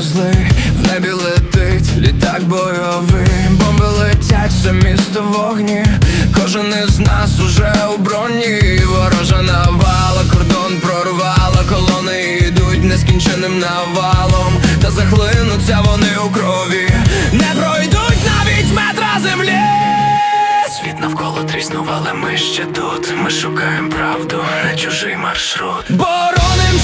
злий, в небі летить літак бойовий, бомби летять, все місто вогні, кожен із нас уже у броні, ворожа навала, кордон прорвала, колони йдуть нескінченним навалом, та захлинуться вони у крові, не пройдуть навіть метра землі. Світ навколо тріснув, але ми ще тут. Ми шукаємо правду, не чужий маршрут. Бороним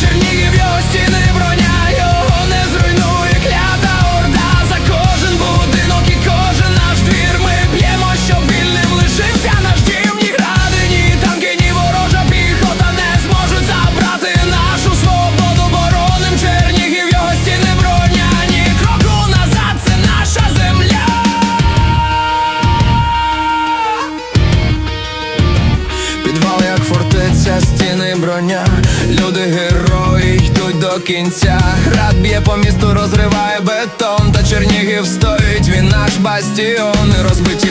броня, люди герої йдуть до кінця. Град б'є по місту, розриває бетон, та Чернігів стоїть, він наш бастіон. І Розбиті